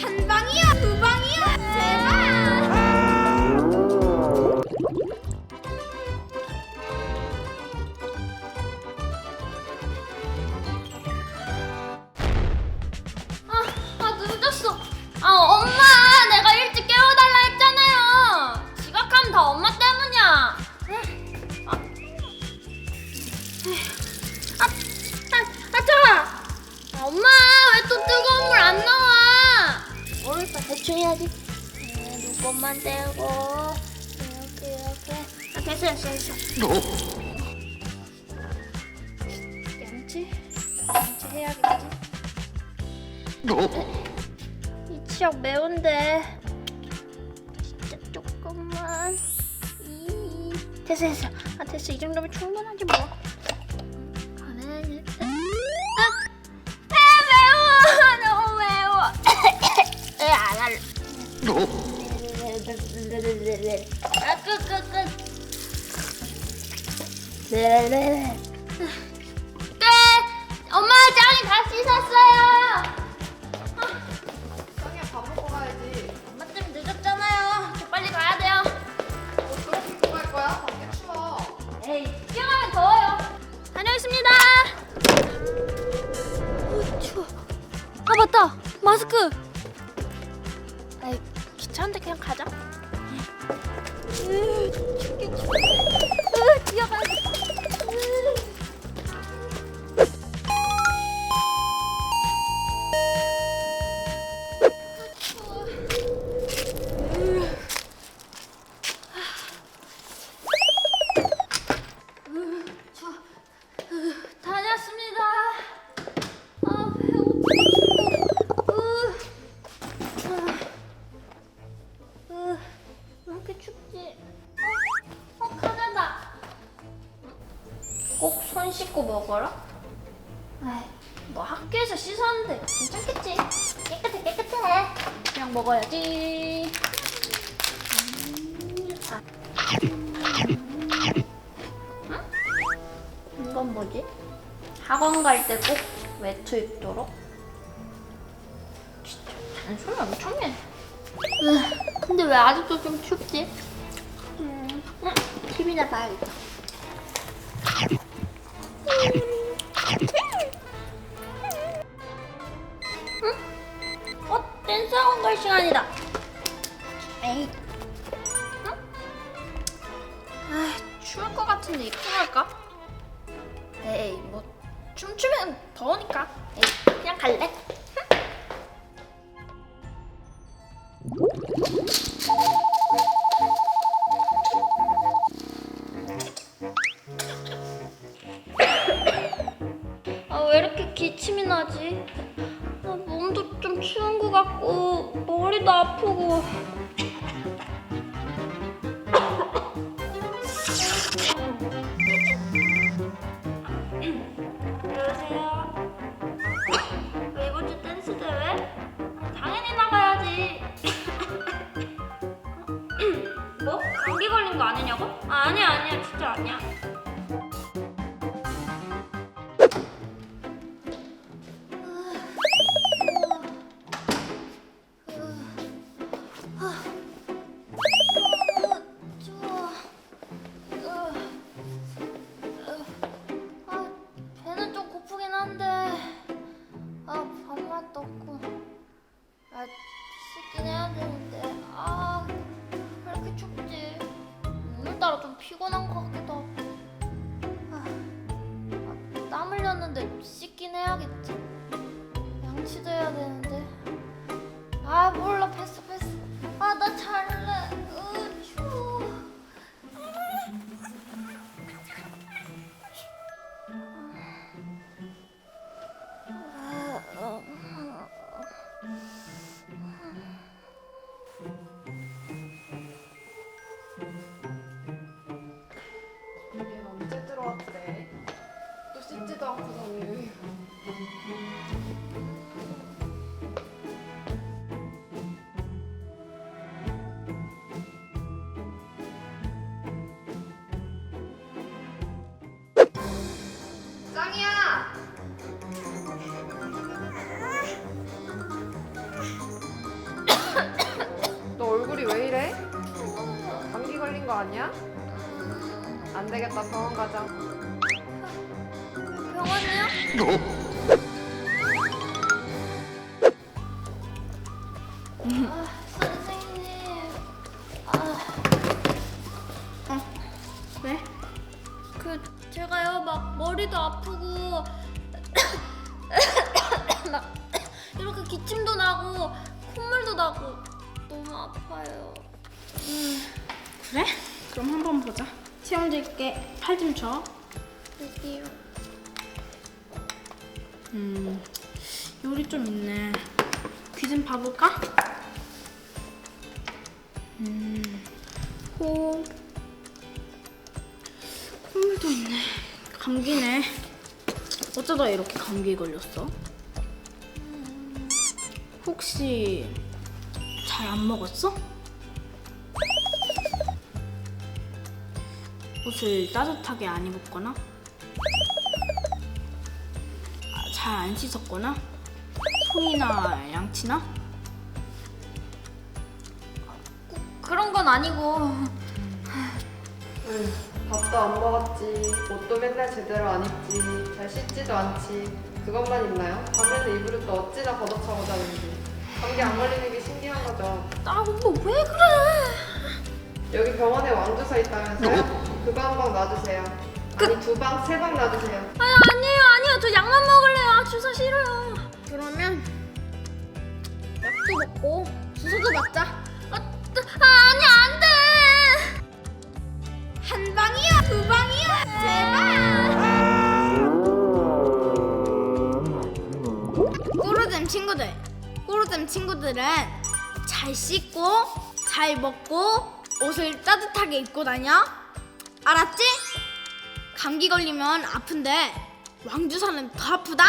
한 방이요, 두 방이요, 제발. 아, 아 늦었어. 아 엄마, 내가 일찍 깨워달라 했잖아요. 지각하면 다 엄마 때문이야. 아, 아, 아, 아, 자. 아, 엄마, 왜 또 뜨거운 물? 모르겠다, 대충 해야지. 네, 눈곱만 떼고 이렇게 이렇게. 아, 됐어, 됐어, 됐어. 양치, 양치 해야겠지. 이 치약 매운데 진짜 조금만. 이 됐어, 됐어. 아, 됐어. 이 정도면 충분하지 뭐. 네네. 끝. 엄마 짱이 다 씻었어요. 짱이야 밥 먹고 가야지. 엄마 때문에 늦었잖아요. 저 빨리 가야 돼요. 옷 그렇게 입고 갈 거야? 밖에 추워. 에이, 뛰어가면 더워요. 다녀오겠습니다. 어, 추워. 아 맞다, 마스크. 아이 귀찮은데 그냥 가자. 으, 춥게 추워. 으, 뛰어가. 다녔 Thank you. 꼭 손 씻고 먹어라. 에이, 뭐 학교에서 씻었는데 괜찮겠지? 깨끗해 깨끗해. 그냥 먹어야지. 음, 아. 이건 뭐지? 학원 갈 때 꼭 외투 입도록? 진짜 잔소리 엄청 해. 으, 근데 왜 아직도 좀 춥지? 음, 음, TV나 봐야겠다. 추울 것 같은데 입고 갈까? 에이 뭐 춤추면 더우니까. 에이 그냥 갈래. 아 왜 이렇게 기침이 나지? 아, 몸도 좀 추운 것 같고 머리도 아프고 감기 걸린 거 아니냐고? 아, 아니야 아니야 진짜 아니야. tamamdır. 짱이야! 너 얼굴이 왜 이래? 감기 걸린 거 아니야? 안 되겠다 병원 가자. 병원이요? 아, 선생님. 아, 왜? 그 제가요 막 머리도 아프고 막 이렇게 기침도 나고 콧물도 나고 너무 아파요. 그래? 그럼 한번 보자. 시험 질게. 팔 좀 줘. 여기요. 음, 요리 좀 있네. 귀 좀 봐볼까? 음, 코. 콧물도 있네. 감기네. 어쩌다 이렇게 감기에 걸렸어? 혹시 잘 안 먹었어? 옷을 따뜻하게 안 입었거나? 잘 안 씻었거나? 손이나 양치나? 그런 건 아니고 응, 밥도 안 먹었지. 옷도 맨날 제대로 안 입지. 잘 씻지도 않지. 그것만 있나요? 밤에는 이불을 또 어찌나 걷어차고 자는지. 감기 안 걸리는 게 신기한 거죠. 나 오빠 왜 그래? 여기 병원에 왕주사 있다면서요? 그거 한 방 놔주세요. 아니 두 방, 세 방 놔주세요. 아니 먹고 주소도 맞자. 아, 아 아니 안 돼. 한 방이야, 두 방이야, 제발. 꼬르즘 친구들, 꼬르즘 친구들은 잘 씻고 잘 먹고 옷을 따뜻하게 입고 다녀. 알았지? 감기 걸리면 아픈데 왕주사는 더 아프다.